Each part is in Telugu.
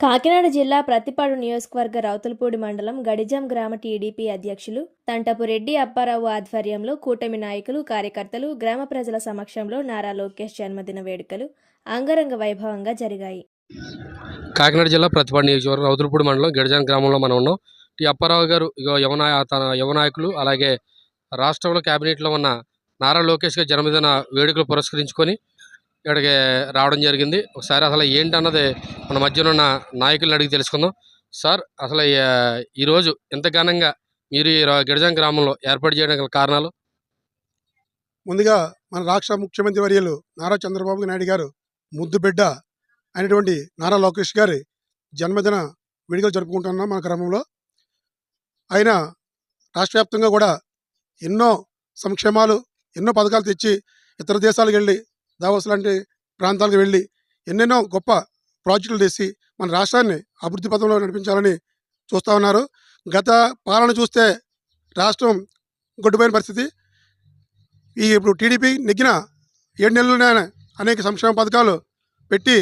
కాకినాడ జిల్లా ప్రతిపాడు నియోజకవర్గ రౌతులపూడి మండలం గడిజం గ్రామ టీడీపీ అధ్యక్షులు తంటపు రెడ్డి అప్పారావు ఆధ్వర్యంలో కూటమి నాయకులు కార్యకర్తలు గ్రామ ప్రజల సమక్షంలో నారా లోకేష్ జన్మదిన వేడుకలు అంగరంగ వైభవంగా జరిగాయి. కాకినాడ జిల్లా ప్రతిపాడు నియోజకవర్గం రౌతులపూడి మండలం గడిజాం గ్రామంలో మనం ఉన్నాం. టి అప్పారావు గారు ఇగో తన యువ నాయకులు అలాగే రాష్ట్రంలో కేబినెట్లో ఉన్న నారా లోకేష్ గారి జన్మదిన వేడుకలు పురస్కరించుకొని ఇక్కడికి రావడం జరిగింది. ఒకసారి అసలు ఏంటన్నది మన మధ్యన ఉన్న నాయకులను అడిగి తెలుసుకుందాం. సార్ అసలు ఈరోజు ఎంత ఘనంగా మీరు ఈ గిరిజన గ్రామంలో ఏర్పాటు చేయడానికి కారణాలు? ముందుగా మన రాష్ట్ర ముఖ్యమంత్రి వర్యులు నారా చంద్రబాబు నాయుడు గారు ముద్దు బిడ్డ అయినటువంటి నారా లోకేష్ గారి జన్మదిన వేడుకలు జరుపుకుంటున్నాం మన గ్రామంలో. ఆయన రాష్ట్ర వ్యాప్తంగా కూడా ఎన్నో సంక్షేమాలు ఎన్నో పథకాలు తెచ్చి ఇతర దేశాలకు వెళ్ళి దావోస్ లాంటి ప్రాంతాలకు వెళ్ళి ఎన్నెన్నో గొప్ప ప్రాజెక్టులు తెచ్చి మన రాష్ట్రాన్ని అభివృద్ధి పథంలో నడిపించాలని చూస్తూ ఉన్నారు. గత పాలన చూస్తే రాష్ట్రం గొడ్డుపోయిన పరిస్థితి. ఈ ఇప్పుడు టీడీపీ నెగ్గిన ఏడు నెలలునే అనేక సంక్షేమ పథకాలు పెట్టి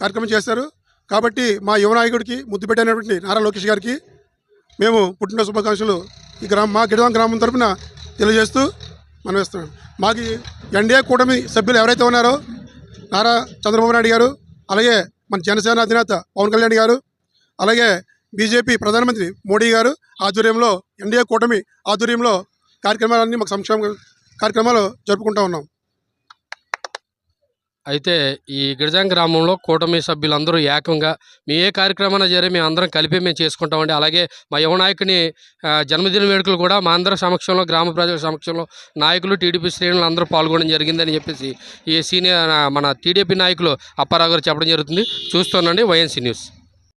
కార్యక్రమం చేశారు. కాబట్టి మా యువ నాయకుడికి ముద్దు పెట్టినటువంటి నారా లోకేష్ గారికి మేము పుట్టిన శుభాకాంక్షలు ఈ గ్రామం మా గిడవం గ్రామం తరఫున తెలియజేస్తూ మనం ఇస్తున్నాం మాకు ఎన్డీఏ కూటమి సభ్యులు ఎవరైతే ఉన్నారో నారా చంద్రబాబు నాయుడు గారు అలాగే మన జనసేన అధినేత పవన్ కళ్యాణ్ గారు అలాగే బీజేపీ ప్రధానమంత్రి మోడీ గారు ఆధ్వర్యంలో ఎన్డీఏ కూటమి ఆధ్వర్యంలో కార్యక్రమాలన్నీ మాకు సంక్షేమ కార్యక్రమాలు జరుపుకుంటూ ఉన్నాం. అయితే ఈ గిరిజన గ్రామంలో కూటమి సభ్యులందరూ ఏకంగా మీ ఏ కార్యక్రమాన్ని జరిగి మేము అందరం కలిపి మేము చేసుకుంటామండి. అలాగే మా యువ నాయకుని జన్మదిన వేడుకలు కూడా మా అందరి సమక్షంలో గ్రామ ప్రజల సమక్షంలో నాయకులు టీడీపీ శ్రేణులు అందరూ పాల్గొనడం జరిగిందని చెప్పేసి ఈ సీనియర్ మన టీడీపీ నాయకులు అప్పారావు గారు చెప్పడం జరుగుతుంది. చూస్తూనండి వైఎన్సీ న్యూస్.